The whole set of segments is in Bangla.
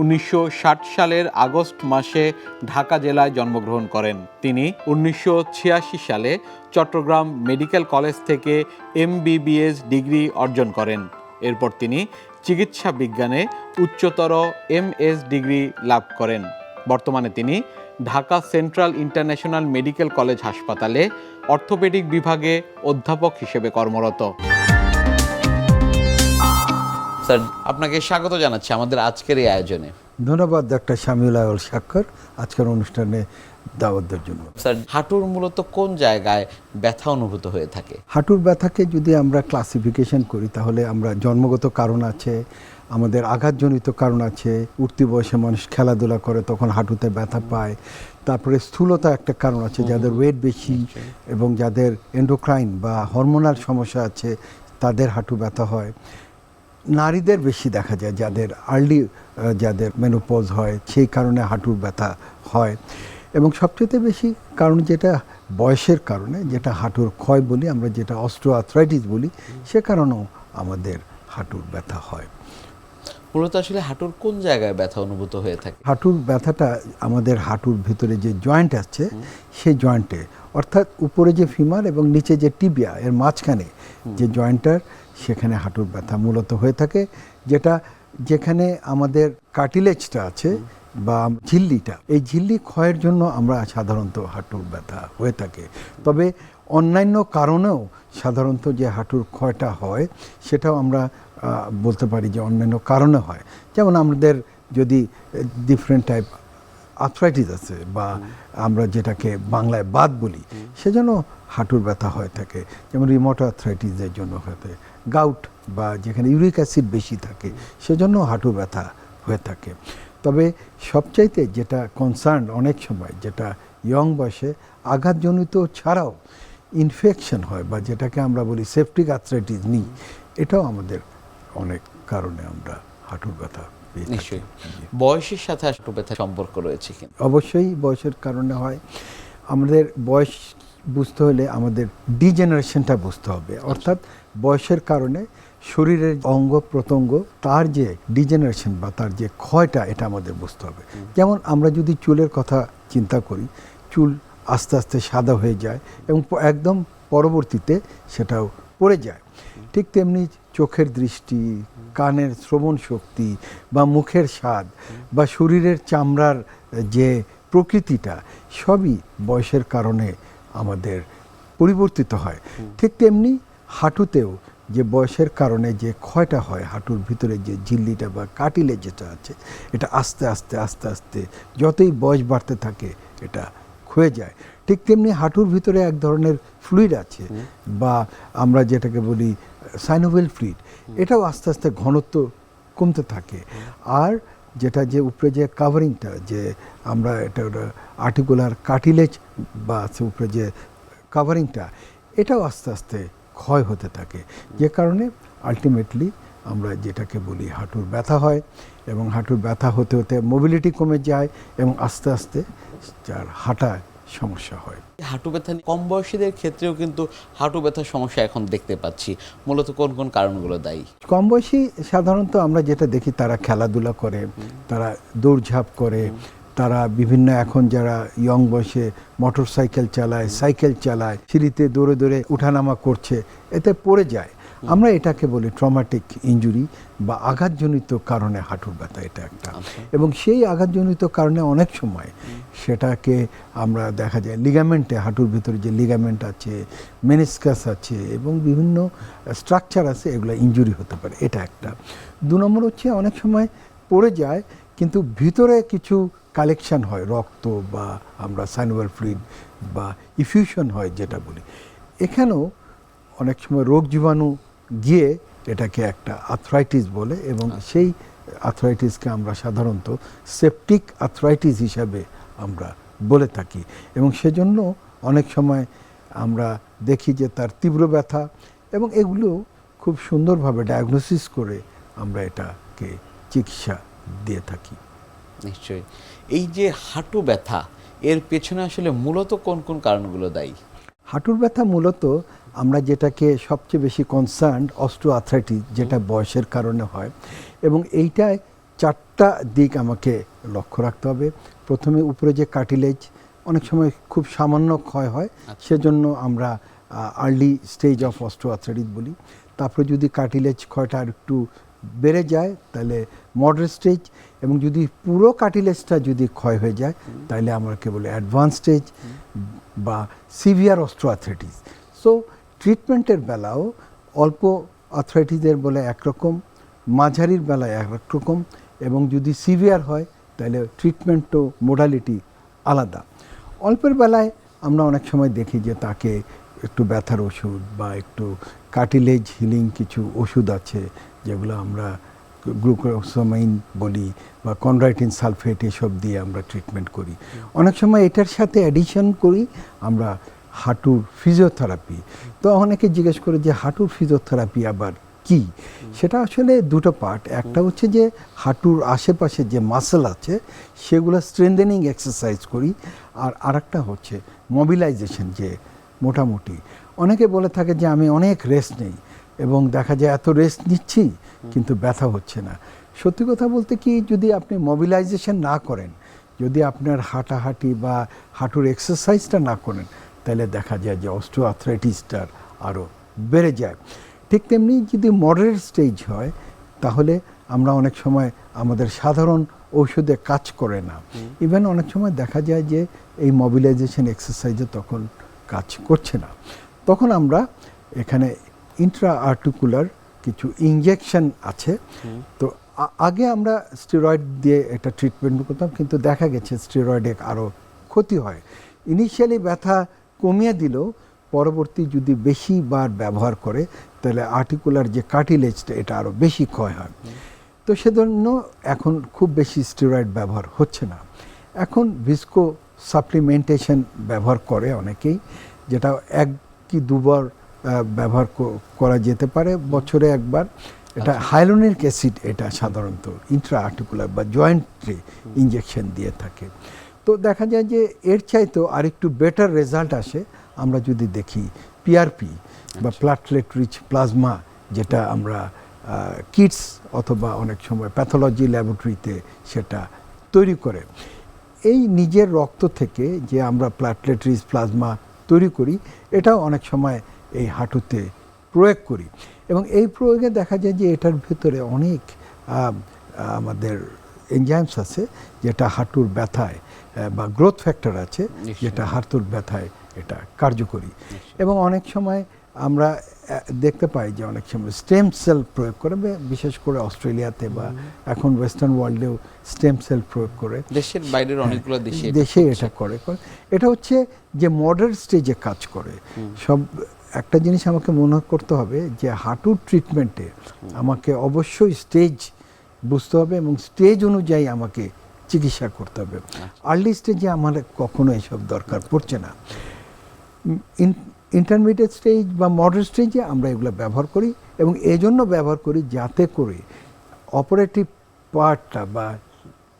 উনিশশো ষাট সালের আগস্ট মাসে ঢাকা জেলায় জন্মগ্রহণ করেন। তিনি উনিশশো ছিয়াশি সালে চট্টগ্রাম মেডিকেল কলেজ থেকে এমবিবিএস ডিগ্রি অর্জন করেন। এরপর তিনি চিকিৎসা বিজ্ঞানে উচ্চতর এমএস ডিগ্রি লাভ করেন। বর্তমানে তিনি Dhaka central international medical college হাসপাতালে অর্থোপেডিক বিভাগে অধ্যাপক হিসেবে কর্মরত। স্যার আপনাকে স্বাগত জানাচ্ছি আমাদের আজকের এই আয়োজনে। ধন্যবাদ ডাক্তার শামিউল আউল স্বাক্ষর। আজকের অনুষ্ঠানে দাওয়াতের জন্য। স্যার হাঁটুর মূলত কোন জায়গায় ব্যথা অনুভূত হয়ে থাকে? হাঁটুর ব্যথাকে যদি আমরা ক্লাসিফিকেশন করি তাহলে আমরা জন্মগত কারণ আছে আমাদের আঘাতজনিত কারণ আছে উঠতি বয়সে মানুষ খেলাধুলা করে তখন হাঁটুতে ব্যথা পায়। তারপরে স্থূলতা একটা কারণ আছে যাদের ওয়েট বেশি এবং যাদের এন্ডোক্রাইন বা হরমোনাল সমস্যা আছে তাদের হাঁটু ব্যথা হয়। নারীদের বেশি দেখা যায় যাদের আর্লি যাদের মেনোপজ হয় সেই কারণে হাঁটুর ব্যথা হয়। এবং সবচেয়ে বেশি কারণ যেটা বয়সের কারণে যেটা হাঁটুর ক্ষয় বলি আমরা যেটা অস্ট্রো আর্থ্রাইটিস বলি সে কারণেও আমাদের হাঁটুর ব্যথা হয়। মূলত আসলে হাঁটুর কোন জায়গায় ব্যথা অনুভূত হয়ে থাকে? হাঁটুর ব্যথাটা আমাদের হাঁটুর ভিতরে যে জয়েন্ট আছে সেই জয়েন্টে অর্থাৎ উপরে যে ফিমার এবং নিচে যে টিবিয়া এর মাঝখানে যে জয়েন্টার সেখানে হাঁটুর ব্যথা মূলত হয়ে থাকে যেটা যেখানে আমাদের কার্টিলেজটা আছে বা ঝিল্লিটা এই ঝিল্লি ক্ষয়ের জন্য আমরা সাধারণত হাঁটুর ব্যথা হয়ে থাকে। তবে অন্যান্য কারণেও সাধারণত যে হাঁটুর ক্ষয়টা হয় সেটাও আমরা বলতে পারি যে অন্যান্য কারণে হয়। যেমন আমাদের যদি ডিফারেন্ট টাইপ আর্থ্রাইটিস আছে বা আমরা যেটাকে বাংলায় বাদ বলি, সেজন্য হাঁটুর ব্যথা হয়ে থাকে, যেমন রিমোট আর্থ্রাইটিসের জন্য হয়ে থাকে গাউট বা যেখানে ইউরিক অ্যাসিড বেশি থাকে, সেজন্য হাঁটুর ব্যথা হয়ে থাকে। তবে সবচাইতে যেটা কনসার্ন অনেক সময়, যেটা ইয়ং বয়সে আঘাতজনিত ছাড়াও ইনফেকশন হয় বা যেটাকে আমরা বলি সেফটিক আর্থ্রাইটিস নিই, এটাও আমাদের অনেক কারণে আমরা হাঁটুর ব্যথা নিশ্চয়ই। বয়সের সাথে হাঁটু ব্যথা সম্পর্ক রয়েছে কিনা? অবশ্যই বয়সের কারণে হয়। আমাদের বয়স বুঝতে হলে আমাদের ডিজেনারেশনটা বুঝতে হবে। অর্থাৎ বয়সের কারণে শরীরের অঙ্গ প্রত্যঙ্গ তার যে ডিজেনারেশন বা তার যে ক্ষয়টা এটা আমাদের বুঝতে হবে। যেমন আমরা যদি চুলের কথা চিন্তা করি চুল আস্তে আস্তে সাদা হয়ে যায় এবং একদম পরবর্তীতে সেটাও পড়ে যায়। ঠিক তেমনি চোখের দৃষ্টি, কানের শ্রবণ শক্তি বা মুখের স্বাদ বা শরীরের চামড়ার যে প্রকৃতিটা, সবই বয়সের কারণে আমাদের পরিবর্তিত হয়। ঠিক তেমনি হাঁটুতেও যে বয়সের কারণে যে ক্ষয়টা হয়, হাঁটুর ভিতরে যে ঝিল্লিটা বা কাটিলে যেটা আছে, এটা আস্তে আস্তে আস্তে আস্তে যতই বয়স বাড়তে থাকে, এটা ক্ষয়ে যায়। ঠিক তেমনি হাঁটুর ভিতরে এক ধরনের ফ্লুইড আছে বা আমরা যেটাকে বলি সাইনোভেল ফ্লুইড এটাও আস্তে আস্তে ঘনত্ব কমতে থাকে। আর যেটা যে উপরে যে কাভারিংটা যে আমরা এটা আর্টিকুলার কার্টিলেজ বা আছে উপরে যে কাভারিংটা এটাও আস্তে আস্তে ক্ষয় হতে থাকে। যে কারণে আলটিমেটলি আমরা যেটাকে বলি হাঁটুর ব্যথা হয় এবং হাঁটুর ব্যথা হতে হতে মোবিলিটি কমে যায় এবং আস্তে আস্তে যার হাঁটায় সমস্যা হয়। হাঁটু ব্যথা কম বয়সীদের ক্ষেত্রেও কিন্তু হাঁটু ব্যথার সমস্যা এখন দেখতে পাচ্ছি। মূলত কোন কোন কারণগুলো দায়ী? কম বয়সী সাধারণত আমরা যেটা দেখি তারা খেলাধুলা করে তারা দৌড়ঝাঁপ করে তারা বিভিন্ন এখন যারা ইয়ং বয়সে মোটর সাইকেল চালায় সাইকেল চালায় সিঁড়িতে দৌড়ে দৌড়ে উঠানামা করছে এতে পড়ে যায়। আমরা এটাকে বলি ট্রমাটিক ইঞ্জুরি বা আঘাতজনিত কারণে হাঁটুর ব্যথা এটা একটা। আচ্ছা। এবং সেই আঘাতজনিত কারণে অনেক সময় সেটাকে আমরা দেখা যায় লিগামেন্টে হাঁটুর ভিতরে যে লিগামেন্ট আছে মেনিসকাস আছে এবং বিভিন্ন স্ট্রাকচার আছে এগুলো ইনজুরি হতে পারে এটা একটা। দু নম্বর হচ্ছে অনেক সময় পড়ে যায় কিন্তু ভিতরে কিছু কালেকশন হয় রক্ত বা আমরা সাইনোভাল ফ্লুইড বা ইফিউশন হয় যেটা বলি। এখানেও অনেক সময় রোগ জীবাণু গিয়ে এটাকে একটা আর্থ্রাইটিস বলে এবং সেই আর্থ্রাইটিসকে আমরা সাধারণত সেপটিক আর্থ্রাইটিস হিসাবে আমরা বলে থাকি। এবং সেজন্য অনেক সময় আমরা দেখি যে তার তীব্র ব্যথা এবং এগুলো খুব সুন্দরভাবে ডায়াগনোসিস করে আমরা এটাকে চিকিৎসা দিয়ে থাকি। নিশ্চয়ই। এই যে হাঁটু ব্যথা এর পেছনে আসলে মূলত কোন কোন কারণগুলো দায়ী? হাঁটুর ব্যথা মূলত আমরা যেটাকে সবচেয়ে বেশি কনসার্ন অস্ট্রো আর্থ্রাইটিস যেটা বয়সের কারণে হয়। এবং এইটায় চারটা দিক আমাকে লক্ষ্য রাখতে হবে। প্রথমে উপরে যে কার্টিলেজ অনেক সময় খুব সামান্য ক্ষয় হয়। সেজন্য আমরা early stage of osteoarthritis বলি। তারপরে যদি কার্টিলেজ ক্ষয়টা আর একটু বেড়ে যায় তাহলে মডারেট স্টেজ এবং যদি পুরো কার্টিলেজটা যদি ক্ষয় হয়ে যায় তাহলে আমরা কেবল অ্যাডভান্স স্টেজ বা সিভিয়ার অস্ট্রোআথ্রাইটিস সো ট্রিটমেন্টের বেলাও অল্প আর্থ্রাইটিসের বলে একরকম, মাঝারির বেলায় একরকম এবং যদি সিভিয়ার হয় তাহলে ট্রিটমেন্টও মোডালিটি আলাদা। অল্পের বেলায় আমরা অনেক সময় দেখি যে তাকে একটু ব্যথার ওষুধ বা একটু কার্টিলেজ হিলিং কিছু ওষুধ আছে যেগুলো আমরা গ্লুকোসামাইন বলি বা কনরাইটিন সালফেট এসব দিয়ে আমরা ট্রিটমেন্ট করি। অনেক সময় এটার সাথে অ্যাডিশন করি, আমরা হাঁটুর ফিজিওথেরাপি তো অনেকে জিজ্ঞেস করে যে, হাঁটুর ফিজিওথেরাপি আবার কি? সেটা আসলে দুটো পার্ট একটা হচ্ছে যে, হাঁটুর আশেপাশে যে মাসেল আছে, সেগুলো স্ট্রেন্থেনিং এক্সারসাইজ করি। আর আরেকটা হচ্ছে মোবিলাইজেশন যে মোটামুটি। অনেকে বলে থাকে যে, আমি অনেক রেস্ট নেই এবং দেখা যায় এত রেস্ট নিচ্ছি, কিন্তু ব্যথা হচ্ছে না। সত্যি কথা বলতে কি, যদি আপনি মোবিলাইজেশন না করেন, যদি আপনার হাঁটাহাঁটি বা হাঁটুর এক্সারসাইজটা না করেন তাহলে দেখা যায় যে অস্ট্রো আর্থ্রাইটিসটার আরও বেড়ে যায়। ঠিক তেমনি যদি মডারেট স্টেজ হয় তাহলে আমরা অনেক সময় আমাদের সাধারণ ঔষধে কাজ করে না। ইভেন অনেক সময় দেখা যায় যে এই মোবিলাইজেশন এক্সারসাইজে তখন কাজ করছে না। তখন আমরা এখানে ইন্ট্রা আর্টিকুলার কিছু ইঞ্জেকশন আছে। তো আগে আমরা স্টেরয়েড দিয়ে এটা ট্রিটমেন্ট করতাম কিন্তু দেখা গেছে স্টেরয়েডে আরও ক্ষতি হয়। ইনিশিয়ালি ব্যথা কমিয়ে দিলেও পরবর্তী যদি বেশি বার ব্যবহার করে তাহলে আর্টিকুলার যে কার্টিলেজটা এটা আরও বেশি ক্ষয় হয়। তো সেজন্য এখন খুব বেশি স্টেরয়েড ব্যবহার হচ্ছে না। এখন ভিস্কো সাপ্লিমেন্টেশন ব্যবহার করে অনেকেই যেটা এক কি দুবার ব্যবহার করা যেতে পারে বছরে একবার। এটা হাইলোনিক অ্যাসিড এটা সাধারণত ইন্ট্রা আর্টিকুলার বা জয়েন্টে ইঞ্জেকশন দিয়ে থাকে। তো দেখা যায় যে এর চাইতেও আরেকটু বেটার রেজাল্ট আসে আমরা যদি দেখি পিআরপি বা প্লাটলেট রিচ প্লাজমা যেটা আমরা কিটস অথবা অনেক সময় প্যাথোলজি ল্যাবরেটরিতে সেটা তৈরি করে। এই নিজের রক্ত থেকে যে আমরা প্লাটলেট রিচ প্লাজমা তৈরি করি এটাও অনেক সময় এই হাঁটুতে প্রয়োগ করি। এবং এই প্রয়োগে দেখা যায় যে এটার ভেতরে অনেক আমাদের এনজাইমস আছে যেটা হাঁটুর ব্যথায় বা গ্রোথ ফ্যাক্টর আছে যেটা হাঁটুর ব্যথায় এটা কার্যকরী। এবং অনেক সময় আমরা দেখতে পাই যে অনেক সময় স্টেম সেল প্রয়োগ করে বিশেষ করে অস্ট্রেলিয়াতে বা এখন ওয়েস্টার্ন ওয়ার্ল্ডেও স্টেম সেল প্রয়োগ করে। দেশের বাইরের অনেকগুলো দেশে দেশে এটা করে করে। এটা হচ্ছে যে মডার্ন স্টেজে কাজ করে। সব একটা জিনিস আমাকে মনে করতে হবে যে হাঁটুর ট্রিটমেন্টে আমাকে অবশ্যই স্টেজ বুঝতে হবে এবং স্টেজ অনুযায়ী আমাকে চিকিৎসা করতে হবে। আর্লি স্টেজে আমার কখনো এসব দরকার পড়ছে না। ইন্টারমিডিয়েট স্টেজ বা মডারেট স্টেজে আমরা এগুলো ব্যবহার করি এবং এজন্য ব্যবহার করি যাতে করে অপারেটিভ পার্টটা বা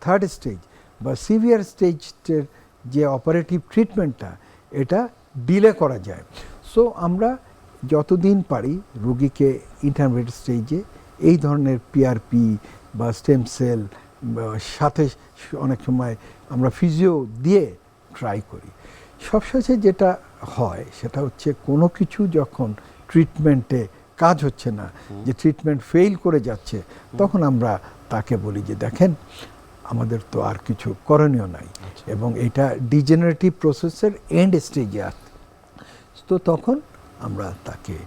থার্ড স্টেজ বা সিভিয়ার স্টেজের যে অপারেটিভ ট্রিটমেন্টটা এটা ডিলে করা যায়। সো আমরা যতদিন পারি রুগীকে ইন্টারমিডিয়েট স্টেজে এই ধরনের পিআরপি বা স্টেম সেল সাথে অনেক সময় আমরা ফিজিও দিয়ে ট্রাই করি। সবশেষে যেটা হয় সেটা হচ্ছে কোনো কিছু যখন ট্রিটমেন্টে কাজ হচ্ছে না যে ট্রিটমেন্ট ফেল করে যাচ্ছে তখন আমরা তাকে বলি যে দেখেন আমাদের তো আর কিছু করণীয় নাই। এবং এটা ডিজেনারেটিভ প্রসেসের এন্ড স্টেজে আছে তো তখন আমরা তাকে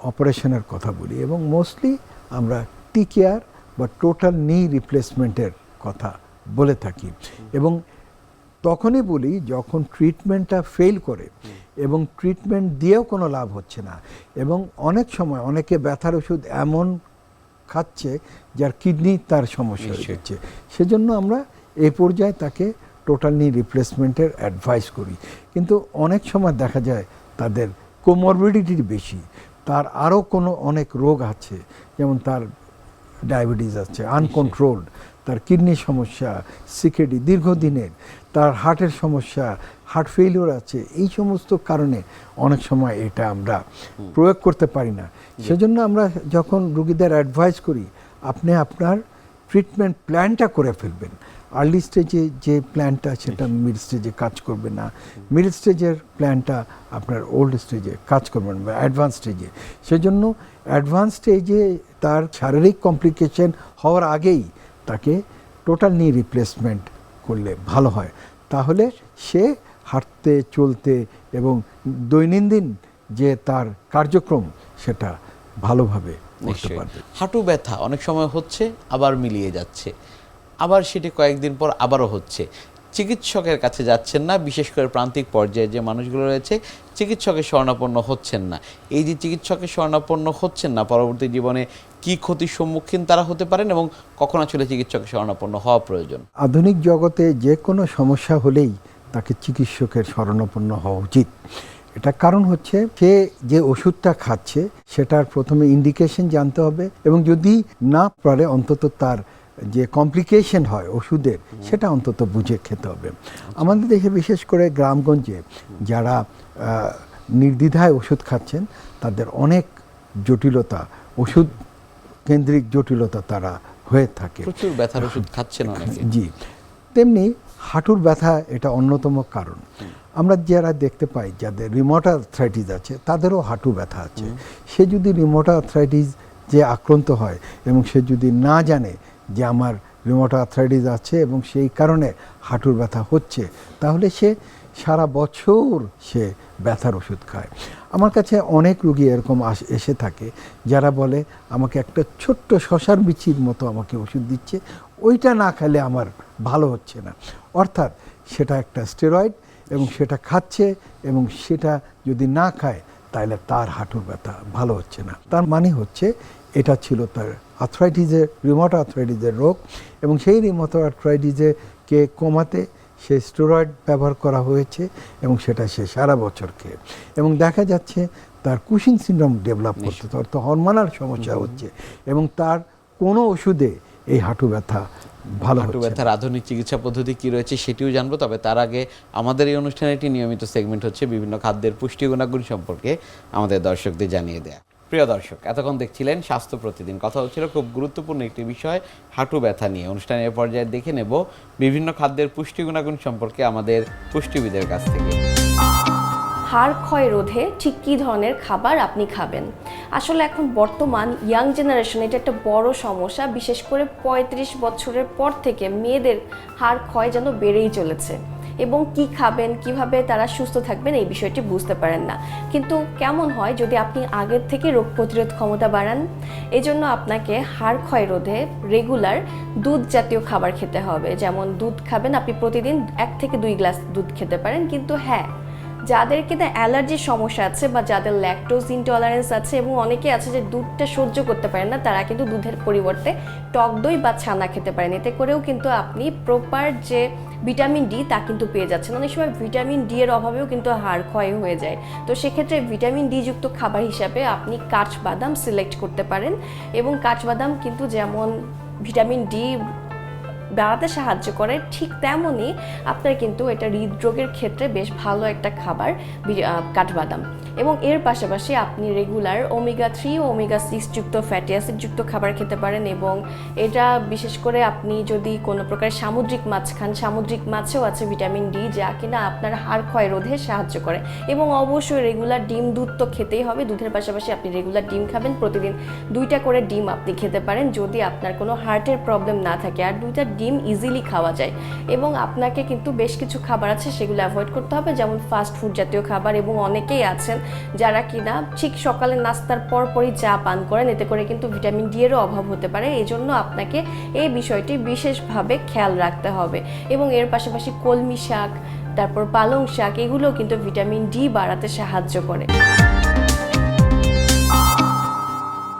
অপারেশনের কথা বলি এবং মোস্টলি আমরা টি কেয়ার বা টোটাল নি রিপ্লেসমেন্টের কথা বলে থাকি। এবং তখনই বলি যখন ট্রিটমেন্টটা ফেল করে এবং ট্রিটমেন্ট দিয়েও কোনো লাভ হচ্ছে না এবং অনেক সময় অনেকে ব্যথার ওষুধ এমন খাচ্ছে যার কিডনি তার সমস্যা। যাচ্ছে। সেজন্য আমরা এই পর্যায়ে তাকে টোটাল নি রিপ্লেসমেন্টের অ্যাডভাইস করি। কিন্তু অনেক সময় দেখা যায় তাদের কোমরবিডিটি বেশি তার আরও কোনো অনেক রোগ আছে যেমন তার ডায়াবেটিস আছে আনকন্ট্রোলড তার কিডনি সমস্যা সিকেডি দীর্ঘদিনের তার হার্টের সমস্যা হার্ট ফেলিওর আছে এই সমস্ত কারণে অনেক সময় এটা আমরা প্রয়োগ করতে পারি না। সেজন্য আমরা যখন রুগীদের অ্যাডভাইস করি আপনি আপনার ট্রিটমেন্ট প্ল্যানটা করে ফেলবেন। আর্লি স্টেজে যে প্ল্যানটা সেটা মিড স্টেজে কাজ করবে না। মিড স্টেজের প্ল্যানটা আপনার ওল্ড স্টেজে কাজ করবে না অ্যাডভান্স স্টেজে সেজন্য অ্যাডভান্স স্টেজে তার শারীরিক কমপ্লিকেশন হওয়ার আগেই তাকে টোটাল নি রিপ্লেসমেন্ট করলে ভালো হয়। তাহলে সে হাঁটতে চলতে এবং দৈনন্দিন যে তার কার্যক্রম সেটা ভালোভাবে হাঁটু ব্যথা অনেক সময় হচ্ছে আবার মিলিয়ে যাচ্ছে। আবার সেটি কয়েকদিন পর আবারও হচ্ছে। চিকিৎসকের কাছে যাচ্ছেন না, বিশেষ করে প্রান্তিক পর্যায়ে যে মানুষগুলো রয়েছে, চিকিৎসকের শরণাপন্ন হচ্ছেন না। এই যে চিকিৎসকের শরণাপন্ন হচ্ছেন না, পরবর্তী জীবনে কি ক্ষতির সম্মুখীন তারা হতে পারেন এবং কখন আসলে চিকিৎসকের শরণাপন্ন হওয়া প্রয়োজন? আধুনিক জগতে যে কোনো সমস্যা হলেই তাকে চিকিৎসকের শরণাপন্ন হওয়া উচিত। এটা কারণ হচ্ছে, সে যে ওষুধটা খাচ্ছে, সেটার প্রথমে ইন্ডিকেশন জানতে হবে এবং যদি না পারে, অন্তত তার যে কমপ্লিকেশন হয় ওষুধের সেটা অন্তত বুঝে খেতে হবে। আমাদের দেশে বিশেষ করে গ্রামগঞ্জে যারা নির্দ্বিধায় ওষুধ খাচ্ছেন তাদের অনেক জটিলতা ওষুধ কেন্দ্রিক জটিলতা তারা হয়ে থাকে। প্রচুর ব্যথার ওষুধ খাচ্ছেন জি। তেমনি হাঁটুর ব্যথা এটা অন্যতম কারণ। আমরা যারা দেখতে পাই যাদের রিমোটা আর্থ্রাইটিস আছে তাদেরও হাঁটু ব্যথা আছে। সে যদি রিমোটা আর্থ্রাইটিস যে আক্রান্ত হয় এবং সে যদি না জানে যে আমার রিমোটা আর্থ্রাইটিস আছে এবং সেই কারণে হাঁটুর ব্যথা হচ্ছে, তাহলে সে সারা বছর সে ব্যথার ওষুধ খায়। আমার কাছে অনেক রুগী এরকম এসে থাকে, যারা বলে, আমাকে একটা ছোট্ট শশার বিচির মতো আমাকে ওষুধ দিচ্ছে, ওইটা না খেলে আমার ভালো হচ্ছে না। অর্থাৎ সেটা একটা স্টেরয়েড এবং সেটা খাচ্ছে এবং সেটা যদি না খায়, তাহলে তার হাঁটুর ব্যথা ভালো হচ্ছে না। তার মানে হচ্ছে এটা ছিল তার আর্থ্রাইটিসের রিমোট আর্থ্রাইটিসের রোগ এবং সেই রিমোট আর্থ্রাইটিসকে কমাতে সে স্টেরয়েড ব্যবহার করা হয়েছে এবং সেটা সে সারা বছর খেয়ে। এবং দেখা যাচ্ছে তার কুশিং সিনড্রোম ডেভেলপ করছে অর্থাৎ হরমোনাল সমস্যা হচ্ছে এবং তার কোনো ওষুধে এই হাঁটু ব্যথা ভালো হাঁটু ব্যথার আধুনিক চিকিৎসা পদ্ধতি কি রয়েছে সেটিও জানব তবে তার আগে আমাদের এই অনুষ্ঠানে একটি নিয়মিত সেগমেন্ট হচ্ছে বিভিন্ন খাদ্যের পুষ্টি গুণাগুণ সম্পর্কে আমাদের দর্শকদের জানিয়ে দেয়া। প্রিয় দর্শক, এতক্ষণ দেখছিলেন স্বাস্থ্য প্রতিদিন। কথা হচ্ছিল খুব গুরুত্বপূর্ণ একটি বিষয়, হাঁটু ব্যথা নিয়ে। অনুষ্ঠানের পর্যায়ে দেখে নেব বিভিন্ন খাদ্যের পুষ্টি গুণাগুণ সম্পর্কে আমাদের পুষ্টিবিদের কাছ থেকে। হাড় ক্ষয় রোধে ঠিক কী ধরনের খাবার আপনি খাবেন? আসলে এখন বর্তমান ইয়াং জেনারেশন, এটা একটা বড় সমস্যা। বিশেষ করে পঁয়ত্রিশ বছরের পর থেকে মেয়েদের হাড় ক্ষয় যেন বেড়েই চলেছে। এবং কি খাবেন, কীভাবে তারা সুস্থ থাকবেন, এই বিষয়টি বুঝতে পারেন না। কিন্তু কেমন হয় যদি আপনি আগের থেকে রোগ প্রতিরোধ ক্ষমতা বাড়ান? এজন্য আপনাকে হাড় ক্ষয় রোধে রেগুলার দুধ জাতীয় খাবার খেতে হবে। যেমন দুধ খাবেন, আপনি প্রতিদিন এক থেকে দুই গ্লাস দুধ খেতে পারেন। কিন্তু হ্যাঁ যাদের কিনা অ্যালার্জির সমস্যা আছে বা যাদের ল্যাকটোজ ইনটলারেন্স আছে এবং অনেকে আছে যে দুধটা সহ্য করতে পারেন না, তারা কিন্তু দুধের পরিবর্তে টক দই বা ছানা খেতে পারেন। এতে করেও কিন্তু আপনি প্রপার যে ভিটামিন ডি তা কিন্তু পেয়ে যাচ্ছেন। অনেক সময় ভিটামিন ডি এর অভাবেও কিন্তু হাড় ক্ষয় হয়ে যায়। তো সেক্ষেত্রে ভিটামিন ডি যুক্ত খাবার হিসাবে আপনি কাঠবাদাম সিলেক্ট করতে পারেন এবং কাঠবাদাম কিন্তু যেমন ভিটামিন ডি বাড়াতে সাহায্য করে, ঠিক তেমনই আপনার কিন্তু এটা হৃদরোগের ক্ষেত্রে বেশ ভালো একটা খাবার কাঠবাদাম। এবং এর পাশাপাশি আপনি রেগুলার ওমেগা থ্রি ও ওমেগা সিক্স যুক্ত ফ্যাটি অ্যাসিড যুক্ত খাবার খেতে পারেন এবং এটা বিশেষ করে আপনি যদি কোনো প্রকার সামুদ্রিক মাছ খান, সামুদ্রিক মাছেও আছে ভিটামিন ডি যা কিনা আপনার হাড় ক্ষয় রোধে সাহায্য করে এবং অবশ্যই রেগুলার ডিম দুধ তো খেতেই হবে, দুধের পাশাপাশি আপনি রেগুলার ডিম খাবেন, প্রতিদিন দুইটা করে ডিম আপনি খেতে পারেন যদি আপনার কোনো হার্টের প্রবলেম না থাকে আর দুইটা ডিম ইজিলি খাওয়া যায় এবং আপনাকে কিন্তু বেশ কিছু খাবার আছে সেগুলো অ্যাভয়েড করতে হবে যেমন ফাস্ট ফুড জাতীয় খাবার এবং অনেকেই আছেন যারা কিনা ঠিক সকালে নাস্তার পর পরই চা পান করেন এতে করে কিন্তু ভিটামিন ডি এরও অভাব হতে পারে। এই জন্য আপনাকে এই বিষয়টি বিশেষভাবে খেয়াল রাখতে হবে। এবং এর পাশাপাশি কলমি শাক তারপর পালং শাক এগুলো কিন্তু ভিটামিন ডি বাড়াতে সাহায্য করে।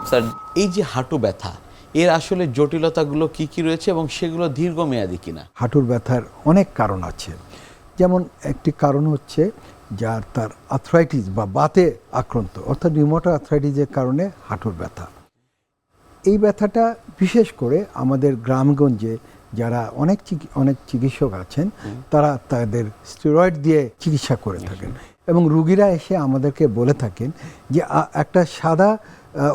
স্যার এই যে হাঁটু ব্যথা এর আসলে জটিলতাগুলো কি কি রয়েছে এবং সেগুলো দীর্ঘমেয়াদী কিনা? হাঁটুর ব্যথার অনেক কারণ আছে। যেমন একটি কারণ হচ্ছে যার তার আর্থ্রাইটিস বা বাতে আক্রান্ত অর্থাৎ রিমোটো আর্থ্রাইটিসের কারণে হাঁটুর ব্যথা। এই ব্যথাটা বিশেষ করে আমাদের গ্রামগঞ্জে যারা অনেক অনেক চিকিৎসক আছেন তারা তাদের স্টেরয়েড দিয়ে চিকিৎসা করে থাকেন। এবং রুগীরা এসে আমাদেরকে বলে থাকেন যে একটা সাদা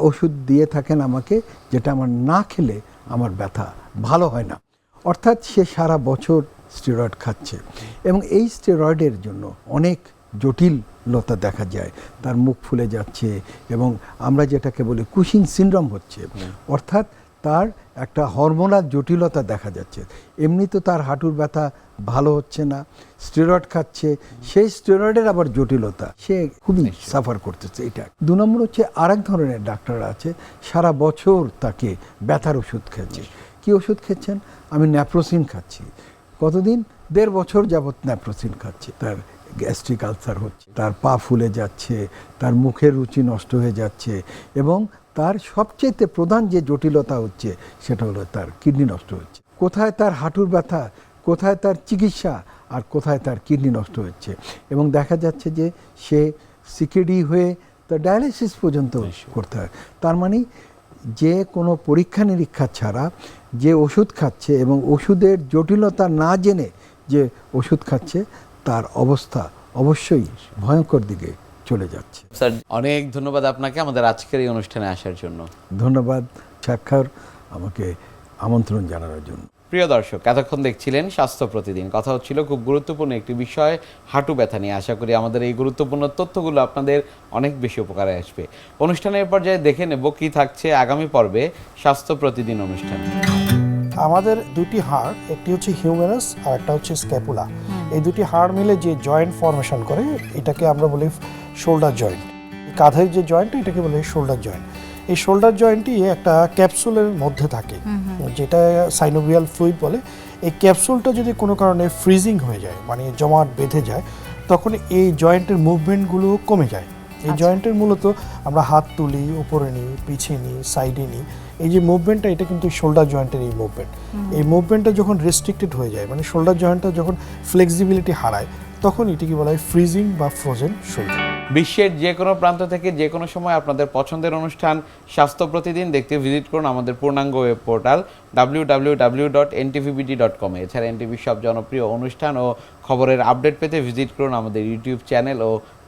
ওষুধ দিয়ে থাকেন আমাকে যেটা আমার না খেলে আমার ব্যথা ভালো হয় না। অর্থাৎ সে সারা বছর স্টেরয়েড খাচ্ছে। এবং এই স্টেরয়েডের জন্য অনেক জটিলতা দেখা যায় তার মুখ ফুলে যাচ্ছে এবং আমরা যেটাকে বলি কুশিং সিনড্রোম হচ্ছে। অর্থাৎ তার একটা হরমোনাল জটিলতা দেখা যাচ্ছে। এমনি তো তার হাঁটুর ব্যথা ভালো হচ্ছে না স্টেরয়েড খাচ্ছে সেই স্টেরয়েডের আবার জটিলতা। সে খুবই সাফার করতেছে এটা। দু নম্বর হচ্ছে আরেক ধরনের ডাক্তার আছে সারা বছর তাকে ব্যথার ওষুধ খাচ্ছে কি ওষুধ খেচ্ছেন আমি ন্যাপ্রোসিন খাচ্ছি। কতদিন? দেড় বছর যাবৎ ন্যাপ্রোসিন খাচ্ছে তার গ্যাস্ট্রিক আলসার হচ্ছে তার পা ফুলে যাচ্ছে তার মুখের রুচি নষ্ট হয়ে যাচ্ছে এবং তার সবচেয়ে প্রধান যে জটিলতা হচ্ছে সেটা হলো তার কিডনি নষ্ট হচ্ছে। কোথায় তার হাঁটুর ব্যথা কোথায় তার চিকিৎসা আর কোথায় তার কিডনি নষ্ট হচ্ছে এবং দেখা যাচ্ছে যে সে সিকেডি হয়ে তার ডায়ালিসিস পর্যন্ত করতে হয়। তার মানে যে কোনো পরীক্ষা নিরীক্ষা ছাড়া যে ওষুধ খাচ্ছে এবং ওষুধের জটিলতা না জেনে যে ওষুধ খাচ্ছে তার অবস্থা অবশ্যই ভয়ঙ্কর দিকে চলে যাচ্ছে। স্যার অনেক ধন্যবাদ আপনাকে আমাদের আজকের এই অনুষ্ঠানে আসার জন্য। ধন্যবাদ সাক্ষাৎ আমাকে আমন্ত্রণ জানানোর জন্য। প্রিয় দর্শক এতক্ষণ দেখছিলেন স্বাস্থ্য প্রতিদিন। কথা হচ্ছিল খুব গুরুত্বপূর্ণ একটি বিষয় হাঁটু ব্যথা নিয়ে। আশা করি আমাদের এই গুরুত্বপূর্ণ তথ্যগুলো আপনাদের অনেক বেশি উপকারে আসবে। অনুষ্ঠানের পর্যায়ে দেখে নেব কি থাকছে আগামী পর্বে স্বাস্থ্য প্রতিদিন অনুষ্ঠান। আমাদের দুটি হাড় একটি হচ্ছে হিউম্যানাস আর একটা হচ্ছে স্ক্যাপুলা। এই দুটি হাড় মিলে যে জয়েন্ট ফর্মেশন করে এটাকে আমরা বলি শোল্ডার জয়েন্ট। কাঁধের যে জয়েন্ট এটাকে বলি শোল্ডার জয়েন্ট। এই শোল্ডার জয়েন্টটি একটা ক্যাপসুলের মধ্যে থাকে যেটা সাইনোভিয়াল ফ্লুইড বলে। এই ক্যাপসুলটা যদি কোনো কারণে ফ্রিজিং হয়ে যায় মানে জমাট বেঁধে যায় তখন এই জয়েন্টের মুভমেন্টগুলো কমে যায়। এই জয়েন্টের মূলত আমরা হাত তুলি উপরে নিই পিছিয়ে নিই সাইডে নিই। এই যে মুভমেন্টটা এটা কিন্তু শোল্ডার জয়েন্টের এই মুভমেন্ট এই মুভমেন্টটা যখন রেস্ট্রিক্টেড হয়ে যায় মানে শোল্ডার জয়েন্টটা যখন ফ্লেক্সিবিলিটি হারায় তখন এটিকে বলা হয় ফ্রিজিং বা ফ্রোজেন শোল্ডার বিশ্বের যে কোনো প্রান্ত থেকে যে কোনো সময় আপনাদের পছন্দের অনুষ্ঠান স্বাস্থ্য প্রতিদিন দেখতে ভিজিট করুন আমাদের পূর্ণাঙ্গ web portal W W W dot NTVBD dot com এছাড়া এনটিভির সব জনপ্রিয় অনুষ্ঠান ও খবরের আপডেট পেতে ভিজিট করুন আমাদের ইউটিউব চ্যানেল ও